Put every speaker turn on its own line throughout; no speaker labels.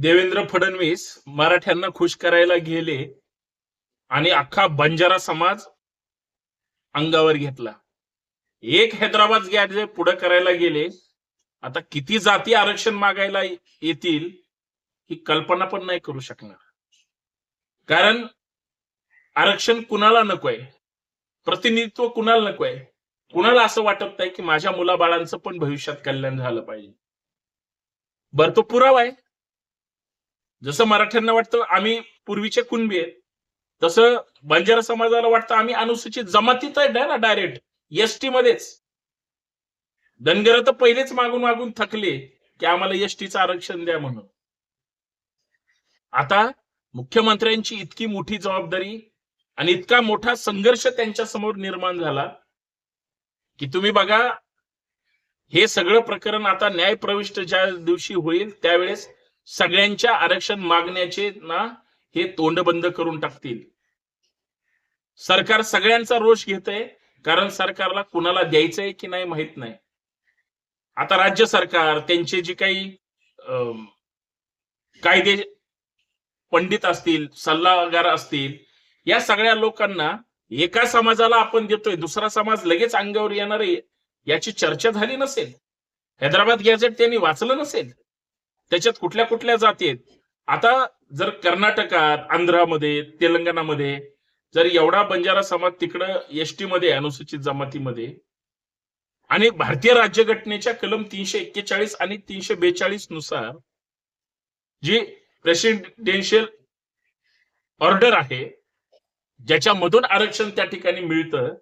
देवेंद्र फडणवीस मराठ्यांना खुश करायला गेले आणि अख्खा बंजारा समाज अंगावर घेतला. एक हैदराबाद गॅट जे पुढे करायला गेले. आता किती जाती आरक्षण मागायला येतील ही कल्पना पण नाही करू शकणार. कारण आरक्षण कुणाला नकोय? प्रतिनिधित्व कुणाला नकोय? कुणाला असं वाटत नाही की माझ्या मुलाबाळांचं पण भविष्यात कल्याण झालं पाहिजे? बर तो पुरावा आहे. जसं मराठ्यांना वाटतं आम्ही पूर्वीचे कुणबी आहेत. तसं बंजारा समाजाला वाटतं आम्ही अनुसूचित जमातीत आहे ना डायरेक्ट एसटी मध्येच. धनगर तर पहिलेच मागून मागून थकले की आम्हाला एसटीचं आरक्षण द्या म्हणून. आता मुख्यमंत्र्यांची इतकी मोठी जबाबदारी आणि इतका मोठा संघर्ष त्यांच्यासमोर निर्माण झाला की तुम्ही बघा हे सगळं प्रकरण आता न्याय प्रविष्ट ज्या दिवशी होईल त्यावेळेस सगळ्यांच्या आरक्षण मागण्याचे ना हे तोंड बंद करून टाकतील. सरकार सगळ्यांचा रोष घेत आहे कारण सरकारला कुणाला द्यायचंय की नाही माहीत नाही. आता राज्य सरकार त्यांचे जे काही कायदे पंडित असतील सल्लागार असतील या सगळ्या लोकांना एका समाजाला आपण देतोय दुसरा समाज लगेच अंगावर येणार आहे याची चर्चा झाली नसेल. हैदराबाद गॅझेट त्यांनी वाचलं नसेल. त्याच्यात कुठल्या कुठल्या जाती आहेत? आता जर कर्नाटकात आंध्रामध्ये तेलंगणामध्ये जर एवढा बंजारा समाज तिकडं एसटी मध्ये अनुसूचित जमातीमध्ये आणि भारतीय राज्यघटनेच्या कलम तीनशे एक्केचाळीस आणि तीनशे बेचाळीसनुसार जी प्रेसिडेन्शियल ऑर्डर आहे ज्याच्यामधून आरक्षण त्या ठिकाणी मिळतं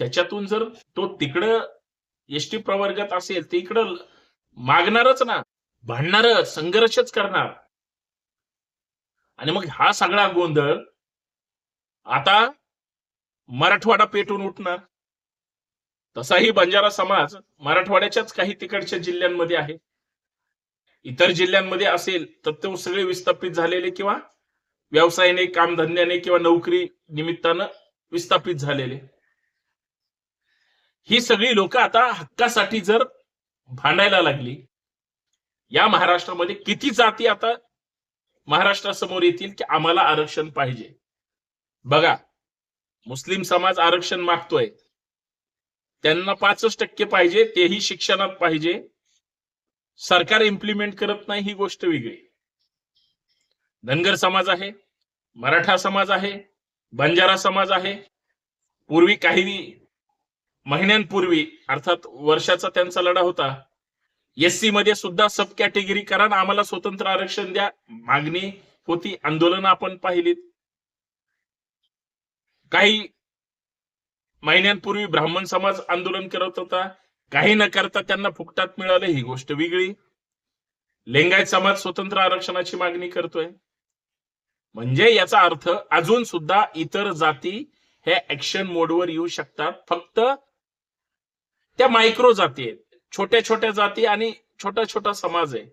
त्याच्यातून जर तो तिकडं एसटी प्रवर्गात असेल तर इकडं मागणारच ना. भांडणार संघर्षच करणार. आणि मग हा सगळा गोंधळ आता मराठवाडा पेटून उठणार. तसाही बंजारा समाज मराठवाड्याच्याच काही तिकडच्या जिल्ह्यांमध्ये आहे. इतर जिल्ह्यांमध्ये असेल तर ते सगळे विस्थापित झालेले किंवा व्यवसायाने कामधंद्याने किंवा नोकरी निमित्तानं विस्थापित झालेले. ही सगळी लोक आता हक्कासाठी जर भांडायला लागली या महाराष्ट्रामध्ये किती जाती आता महाराष्ट्रासमोर येतील की आम्हाला आरक्षण पाहिजे? बघा मुस्लिम समाज आरक्षण मागतोय. त्यांना पाचच टक्के पाहिजे तेही शिक्षणात पाहिजे. सरकार इम्प्लिमेंट करत नाही ही गोष्ट वेगळी. धनगर समाज आहे मराठा समाज आहे बंजारा समाज आहे. पूर्वी काही महिन्यांपूर्वी अर्थात वर्षाचा त्यांचा लढा होता एससी मध्ये सुद्धा सब कॅटेगरी करा आम्हाला स्वतंत्र आरक्षण द्या. मागणी होती आंदोलन आपण पाहिलीत. काही महिन्यांपूर्वी ब्राह्मण समाज आंदोलन करत होता. काही न करता त्यांना फुकटात मिळालं ही गोष्ट वेगळी. लिंगायत समाज स्वतंत्र आरक्षणाची मागणी करतोय. म्हणजे याचा अर्थ अजून सुद्धा इतर जाती हे ऍक्शन मोडवर येऊ शकतात. फक्त त्या मायक्रो जाती आहेत. छोट्या छोट्या जाती आणि छोटा छोटा समाज आहे.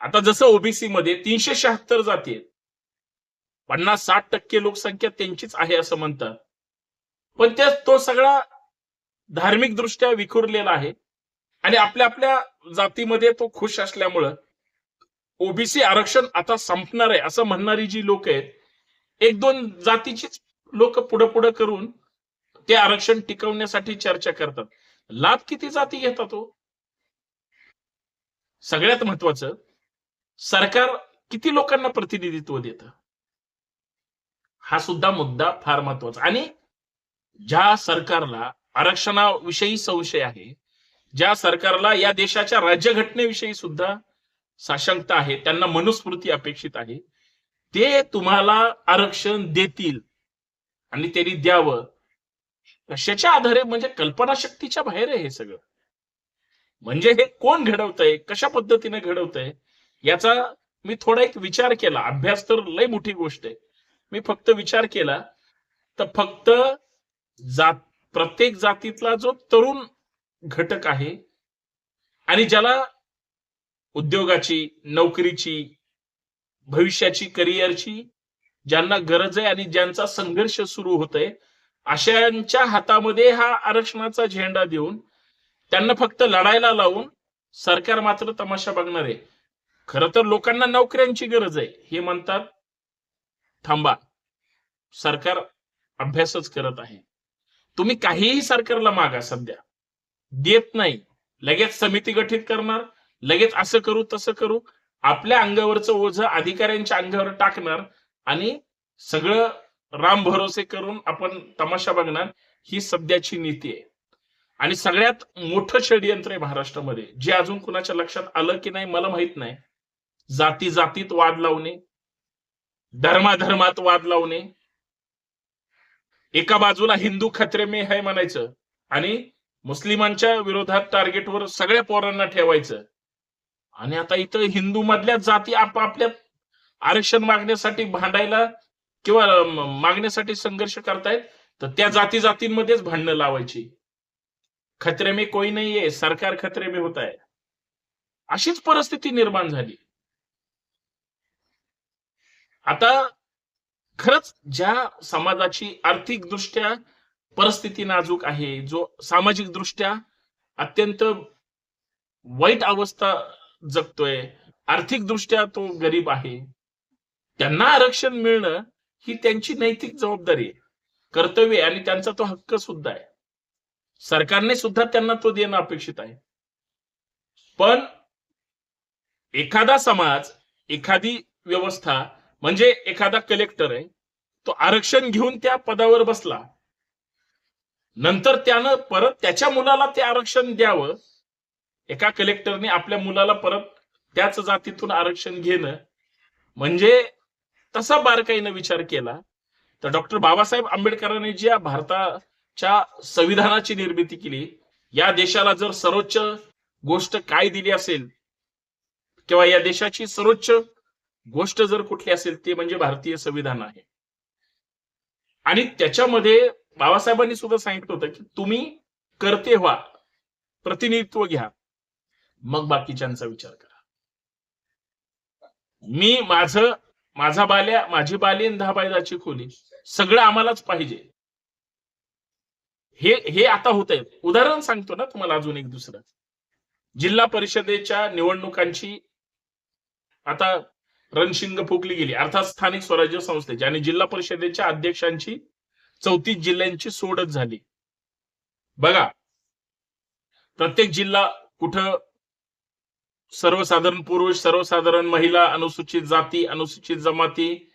आता जसं ओबीसी मध्ये तीनशे शहात्तर जाती आहेत. पन्नास साठ टक्के लोकसंख्या त्यांचीच आहे असं म्हणतात. पण त्या तो सगळा धार्मिक दृष्ट्या विखुरलेला आहे. आणि आपल्या आपल्या जातीमध्ये तो खुश असल्यामुळं ओबीसी आरक्षण आता संपणार आहे असं म्हणणारी जी लोक आहेत एक दोन जातीचीच लोक पुढे पुढे करून ते आरक्षण टिकवण्यासाठी चर्चा करतात. लाभ किती जाती घेतात तो? सगळ्यात महत्वाचं सरकार किती लोकांना प्रतिनिधित्व देतं? हा सुद्धा मुद्दा फार महत्त्वाचा. आणि ज्या सरकारला आरक्षणाविषयी संशय आहे ज्या सरकारला या देशाच्या राज्यघटनेविषयी सुद्धा साशंकता आहे त्यांना मनुस्मृती अपेक्षित आहे ते तुम्हाला आरक्षण देतील. आणि त्यांनी द्यावं. कशाच्या आधारे म्हणजे कल्पनाशक्तीच्या बाहेर आहे हे सगळं? म्हणजे हे कोण घडवतंय? कशा पद्धतीने घडवतंय? याचा मी थोडा एक विचार केला. अभ्यास तर लय मोठी गोष्ट आहे. मी फक्त विचार केला. तर फक्त जात प्रत्येक जातीतला जो तरुण घटक आहे आणि ज्याला उद्योगाची नोकरीची भविष्याची करिअरची ज्यांना गरज आहे आणि ज्यांचा संघर्ष सुरू होत आहे अशांच्या हातामध्ये हा आरक्षणाचा झेंडा देऊन त्यांना फक्त लढायला लावून सरकार मात्र तमाशा बघणार आहे. खर तर लोकांना नोकऱ्यांची गरज आहे हे म्हणतात थांबा. सरकार अभ्यासच करत आहे. तुम्ही काहीही सरकारला मागा सध्या. देत नाही. लगेच समिती गठीत करणार लगेच असं करू तसं करू. आपल्या अंगावरचं ओझ अधिकाऱ्यांच्या अंगावर टाकणार आणि सगळं राम भरोसे करून आपण तमाशा बघणार ही सध्याची नीती आहे. आणि सगळ्यात मोठं षडयंत्र आहे महाराष्ट्रामध्ये जे अजून कुणाच्या लक्षात आलं की नाही मला माहीत नाही. जाती जातीत वाद लावणे धर्माधर्मात वाद लावणे एका बाजूला हिंदू खत्रे मे हे म्हणायचं आणि मुस्लिमांच्या विरोधात टार्गेटवर सगळ्या पोरांना ठेवायचं. आणि आता इथं हिंदू मधल्या जाती आपापल्या आरक्षण मागण्यासाठी भांडायला किंवा मागण्यासाठी संघर्ष करतायत तर त्या जाती जातींमध्येच भांडणं लावायची. खतरे में कोई नाहीये सरकार खतरे में होत आहे अशीच परिस्थिती निर्माण झाली. आता खरंच ज्या समाजाची आर्थिक दृष्ट्या परिस्थिती नाजूक आहे जो सामाजिक दृष्ट्या अत्यंत वाईट अवस्था जगतोय आर्थिक दृष्ट्या तो गरीब आहे त्यांना आरक्षण मिळणं ही त्यांची नैतिक जबाबदारी आहे. कर्तव्य आहे आणि त्यांचा तो हक्क सुद्धा आहे. सरकारने सुद्धा त्यांना तो देणं अपेक्षित आहे. पण एखादा समाज एखादी व्यवस्था म्हणजे एखादा कलेक्टर आहे तो आरक्षण घेऊन त्या पदावर बसला. नंतर त्यानं परत त्याच्या मुलाला ते आरक्षण द्यावं. एका कलेक्टरने आपल्या मुलाला परत त्याच जातीतून आरक्षण घेणं. म्हणजे तसा बारकाईनं विचार केला तर डॉक्टर बाबासाहेब आंबेडकरांनी ज्या भारताच्या संविधानाची निर्मिती केली या देशाला जर सर्वोच्च गोष्ट काय दिली असेल किंवा या देशाची सर्वोच्च गोष्ट जर कुठली असेल ते म्हणजे भारतीय संविधान आहे. आणि त्याच्यामध्ये बाबासाहेबांनी सुद्धा सांगितलं होतं की तुम्ही करते व्हा प्रतिनिधित्व घ्या मग बाकीच्यांचा विचार करा. मी माझं माझा बाल्या माझी बालीन दहा बायदाची खोली. सगळं आम्हालाच पाहिजे. हे हे आता होत आहे उदाहरण सांगतो ना तुम्हाला अजून एक दुसरं. जिल्हा परिषदेच्या निवडणुकांची आता रणशिंग फुकली गेली. अर्थात स्थानिक स्वराज्य संस्थेची आणि जिल्हा परिषदेच्या अध्यक्षांची चौतीस जिल्ह्यांची सोडत झाली. बघा प्रत्येक जिल्हा कुठं सर्वसाधारण पुरुष सर्वसाधारण महिला अनुसूचित जाती अनुसूचित जमाती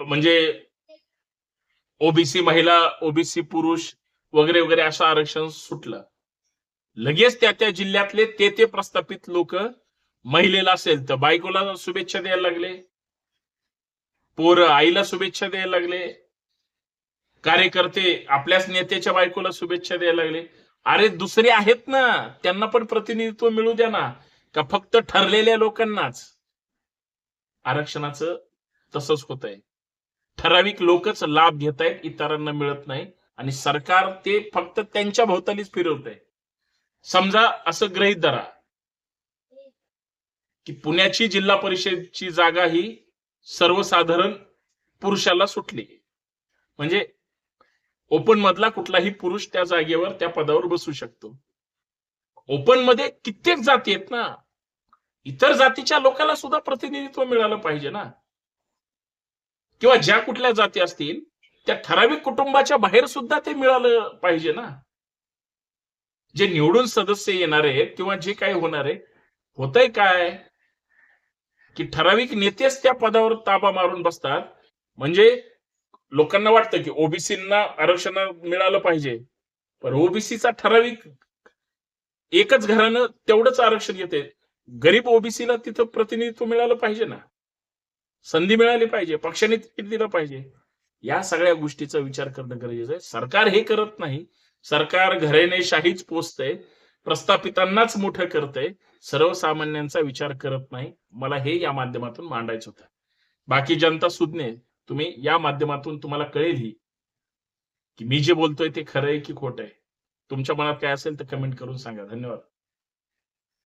म्हणजे ओबीसी महिला ओबीसी पुरुष वगैरे वगैरे असं आरक्षण सुटलं. लगेच त्या त्या जिल्ह्यातले ते ते प्रस्थापित लोक महिलेला असेल तर बायकोला शुभेच्छा द्यायला लागले. पोर आईला शुभेच्छा द्यायला लागले. कार्यकर्ते आपल्याच नेत्याच्या बायकोला शुभेच्छा द्यायला लागले. अरे दुसरे आहेत ना त्यांना पण प्रतिनिधित्व मिळू द्या ना. का फक्त ठरलेल्या लोकांनाच. आरक्षणाचं तसंच होत आहे ठराविक लोकच लाभ घेत आहेत इतरांना मिळत नाही. आणि सरकार ते फक्त त्यांच्या भोवतालीच फिरवत आहे समजा असं गृहीत धरा. की पुण्याची जिल्हा परिषदची जागा ही सर्वसाधारण पुरुषाला सुटली. म्हणजे ओपन मधला कुठलाही पुरुष त्या जागेवर त्या पदावर बसू शकतो. ओपनमध्ये कित्येक जाती आहेत ना. इतर जातीच्या लोकांना सुद्धा प्रतिनिधित्व मिळालं पाहिजे ना. किंवा ज्या कुठल्या जाती असतील त्या ठराविक कुटुंबाच्या बाहेर सुद्धा ते मिळालं पाहिजे ना. जे निवडून सदस्य येणार आहेत किंवा जे काही होणार आहे होतंय काय? की ठराविक नेतेच त्या पदावर ताबा मारून बसतात. म्हणजे लोकांना वाटतं की ओबीसींना आरक्षण मिळालं पाहिजे. पण ओबीसीचा ठराविक एकच घरानं तेवढंच आरक्षण घेते गरीब ओबीसीला तिथं प्रतिनिधित्व मिळालं पाहिजे ना. संधी मिळाली पाहिजे पक्षाने तिकीट दिलं पाहिजे. या सगळ्या गोष्टीचा विचार करणं गरजेचं आहे. सरकार हे करत नाही. सरकार घरेने शाहीच पोचतंय प्रस्थापितांनाच मोठं करतंय. सर्वसामान्यांचा विचार करत नाही. मला हे या माध्यमातून मांडायचं होतं. बाकी जनता सुज्ञ तुम्ही या माध्यमातून तुम्हाला कळेल ही की मी जे बोलतोय ते खरं आहे की खोट आहे. तुमच्या मनात काय असेल तर कमेंट करून सांगा. धन्यवाद.